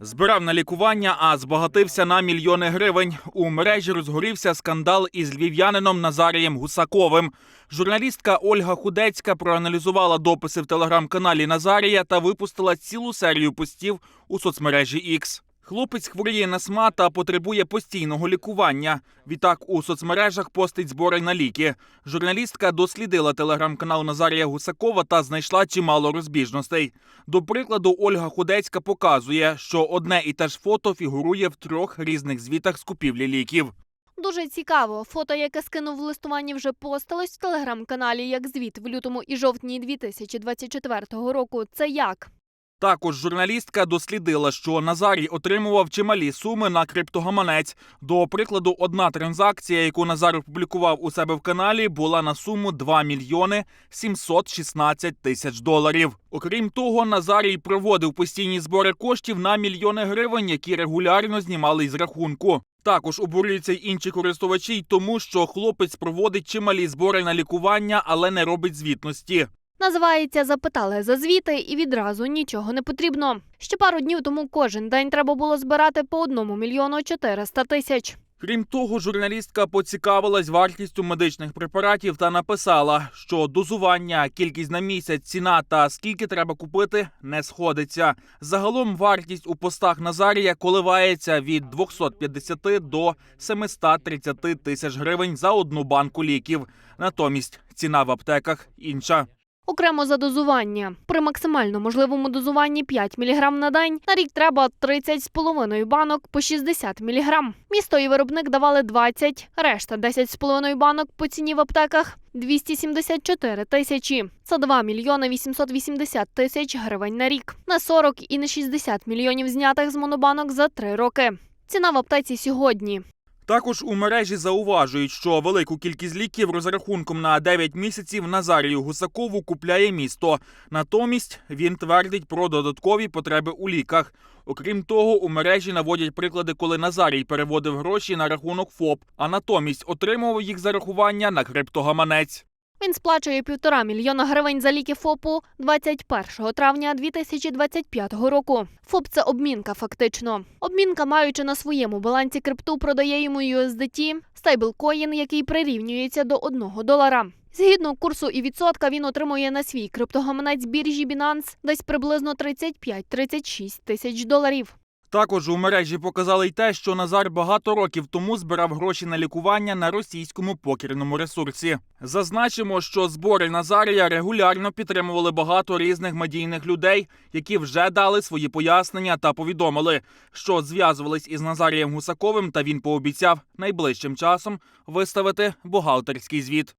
Збирав на лікування, а збагатився на мільйони гривень. У мережі розгорівся скандал із львів'янином Назарієм Гусаковим. Журналістка Ольга Худецька проаналізувала дописи в телеграм-каналі Назарія та випустила цілу серію постів у соцмережі X. Хлопець хворіє на СМА та потребує постійного лікування. Відтак у соцмережах постить збори на ліки. Журналістка дослідила телеграм-канал Назарія Гусакова та знайшла чимало розбіжностей. До прикладу, Ольга Худецька показує, що одне і те ж фото фігурує в трьох різних звітах з купівлі ліків. Дуже цікаво. Фото, яке скинув в листуванні, вже посталось в телеграм-каналі як звіт в лютому і жовтні 2024 року. Це як? Також журналістка дослідила, що Назарій отримував чималі суми на криптогаманець. До прикладу, одна транзакція, яку Назар опублікував у себе в каналі, була на суму 2 мільйони 716 тисяч доларів. Окрім того, Назарій проводив постійні збори коштів на мільйони гривень, які регулярно знімали із рахунку. Також обурюються й інші користувачі, й тому що хлопець проводить чималі збори на лікування, але не робить звітності. Називається Запитали за звіти і відразу нічого не потрібно. Ще пару днів тому кожен день треба було збирати по одному мільйону 400 тисяч. Крім того, журналістка поцікавилась вартістю медичних препаратів та написала, що дозування, кількість на місяць, ціна та скільки треба купити не сходиться. Загалом вартість у постах Назарія коливається від 250 до 730 тисяч гривень за одну банку ліків. Натомість ціна в аптеках інша. Окремо за дозування. При максимально можливому дозуванні 5 мг на день на рік треба 30,5 банок по 60 мг. Місто і виробник давали 20, решта 10,5 банок по ціні в аптеках 274 тисячі. Це 2 мільйони 880 тисяч гривень на рік. На 40 і не 60 мільйонів знятих з монобанок за 3 роки. Ціна в аптеці сьогодні. Також у мережі зауважують, що велику кількість ліків розрахунком на 9 місяців Назарію Гусакову купляє місто. Натомість він твердить про додаткові потреби у ліках. Окрім того, у мережі наводять приклади, коли Назарій переводив гроші на рахунок ФОП, а натомість отримував їх зарахування на криптогаманець. Він сплачує півтора мільйона гривень за ліки ФОПу 21 травня 2025 року. ФОП – це обмінка, фактично. Обмінка, маючи на своєму балансі крипту, продає йому USDT, стейблкоїн, який прирівнюється до 1 долара. Згідно курсу і відсотка, він отримує на свій криптогаманець біржі Binance десь приблизно 35-36 тисяч доларів. Також у мережі показали й те, що Назар багато років тому збирав гроші на лікування на російському покерному ресурсі. Зазначимо, що збори Назарія регулярно підтримували багато різних медійних людей, які вже дали свої пояснення та повідомили, що зв'язувались із Назарієм Гусаковим, та він пообіцяв найближчим часом виставити бухгалтерський звіт.